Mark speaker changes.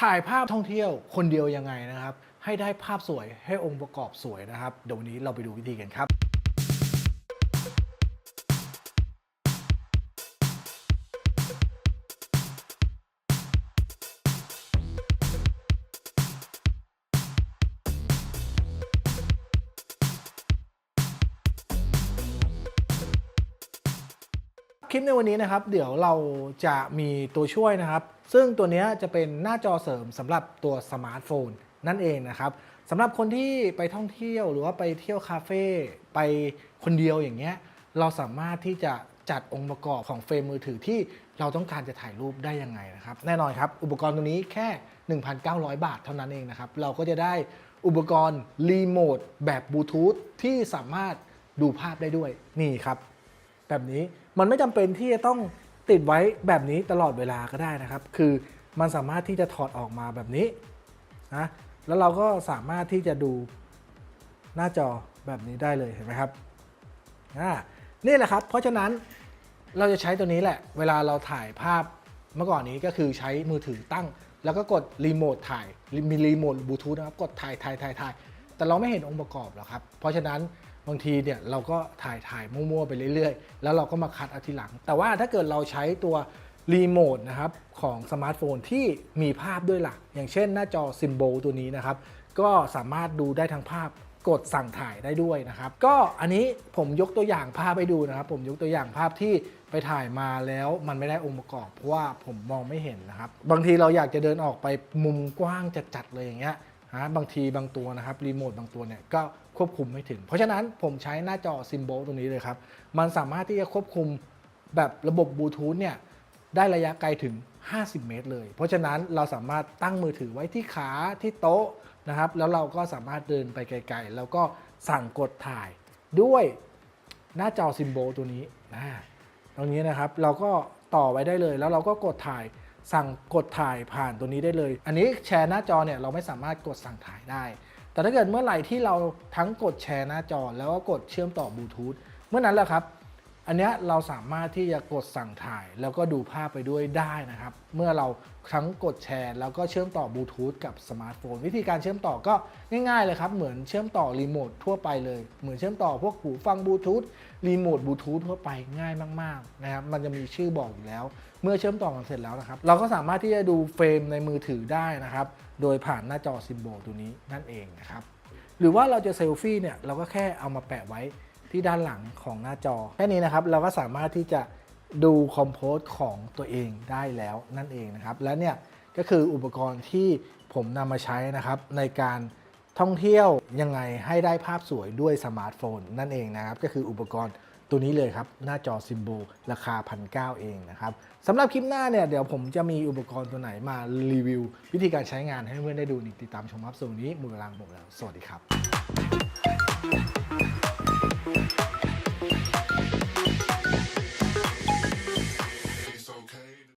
Speaker 1: ถ่ายภาพท่องเที่ยวคนเดียวยังไงนะครับ ให้ได้ภาพสวยให้องค์ประกอบสวยนะครับเดี๋ยววันนี้เราไปดูวิธีกันครับ คลิปในวันนี้นะครับ เดี๋ยวเราจะมีตัวช่วยนะครับ ซึ่งตัวนี้จะเป็นหน้าจอเสริมสำหรับตัวสมาร์ทโฟนนั่นเองนะครับสำหรับคนที่ไปท่องเที่ยวหรือว่าไปเที่ยวคาเฟ่ไปคนเดียวอย่างเงี้ยเราสามารถที่จะจัดองค์ประกอบของเฟรมมือถือที่เราต้องการจะถ่ายรูปได้ยังไงนะครับ แน่นอนครับ อุปกรณ์ตัวนี้แค่ 1,900 บาทเท่านั้นเองนะครับ เราก็จะได้อุปกรณ์รีโมทแบบบลูทูธที่สามารถดูภาพได้ด้วยนี่ครับ แบบนี้มันไม่จำเป็นที่จะต้องติดไว้แบบนี้ตลอดเวลาก็ได้นะครับ คือมันสามารถที่จะถอดออกมาแบบนี้นะแล้วเราก็สามารถที่จะดูหน้าจอแบบนี้ได้เลยเห็นไหมครับนี่แหละครับ เพราะฉะนั้นเราจะใช้ตัวนี้แหละ เวลาเราถ่ายภาพเมื่อก่อนนี้ก็คือใช้มือถือตั้ง แล้วก็กดรีโมทถ่ายมีรีโมทบลูทูธนะครับกดถ่ายถ่ายถ่ายถ่ายแต่เราไม่เห็นองค์ประกอบหรอกครับ เพราะฉะนั้น บางทีเนี่ยเราก็ถ่ายถ่ายมั่วๆไปเรื่อยๆ แล้วเราก็มาคัดเอาทีหลัง แต่ว่าถ้าเกิดเราใช้ตัวรีโมทนะครับของสมาร์ทโฟนที่มีภาพด้วยหลักอย่างเช่นหน้าจอซิมโบลตัวนี้นะครับ ก็สามารถดูได้ทั้งภาพกดสั่งถ่ายได้ด้วยนะครับ ก็อันนี้ผมยกตัวอย่างภาพให้ดูนะครับ ผมยกตัวอย่างภาพที่ไปถ่ายมาแล้วมันไม่ได้องค์ประกอบเพราะว่าผมมองไม่เห็นนะครับ บางทีเราอยากจะเดินออกไปมุมกว้างจัดๆเลยอย่างเงี้ย นะบางทีบางตัวนะครับรีโมทบางตัวเนี่ยก็ควบคุมไม่ถึง เพราะฉะนั้นผมใช้หน้าจอซิมโบลตรงนี้เลยครับ มันสามารถที่จะควบคุมแบบระบบบลูทูธเนี่ยได้ระยะไกลถึง 50 เมตร เลย เพราะฉะนั้นเราสามารถตั้งมือถือไว้ที่ขาที่โต๊ะนะครับ แล้วเราก็สามารถเดินไปไกลๆ แล้วก็สั่งกดถ่ายด้วยหน้าจอซิมโบลตัวนี้นะตรงนี้นะครับเราก็ต่อไว้ได้เลยแล้วเราก็กดถ่าย สั่งกดถ่ายผ่านตัวนี้ได้เลย อันนี้แชร์หน้าจอเนี่ยเราไม่สามารถกดสั่งถ่ายได้ แต่ถ้าเกิดเมื่อไหร่ที่เราทั้งกดแชร์หน้าจอแล้วก็กดเชื่อมต่อบลูทูธเมื่อนั้นแหละครับ อันนี้เราสามารถที่จะกดสั่งถ่าย แล้วก็ดูภาพไปด้วยได้นะครับ เมื่อเราทั้งกดแชร์แล้วก็เชื่อมต่อบลูทูธกับสมาร์ทโฟน วิธีการเชื่อมต่อก็ง่ายๆเลยครับ เหมือนเชื่อมต่อรีโมททั่วไปเลย เหมือนเชื่อมต่อพวกหูฟังบลูทูธรีโมทบลูทูธทั่วไปง่ายมากๆนะครับมันจะมีชื่อบอกอยู่แล้ว เมื่อเชื่อมต่อกันเสร็จแล้วนะครับ เราก็สามารถที่จะดูเฟรมในมือถือได้นะครับ โดยผ่านหน้าจอซิมโบลตัวนี้นั่นเองนะครับหรือว่าเราจะเซลฟี่เนี่ยเราก็แค่เอามาแปะไว้ ที่ด้านหลังของหน้าจอ แค่นี้นะครับเราก็สามารถที่จะดูคอมโพสของตัวเองได้แล้วนั่นเองนะครับ และเนี่ยก็คืออุปกรณ์ที่ผมนำมาใช้นะครับในการท่องเที่ยวยังไงให้ได้ภาพสวยด้วยสมาร์ทโฟนนั่นเองนะครับ ก็คืออุปกรณ์ตัวนี้เลยครับ หน้าจอซิมโบลราคาพันเเองนะครับสำหรับคลิปหน้าเนี่ย เดี๋ยวผมจะมีอุปกรณ์ตัวไหนมารีวิว วิธีการใช้งานให้เพื่อนได้ดูนี่ติดตามชมครับส่วนนี้มือลาหมดแล้ว สวัสดีครับ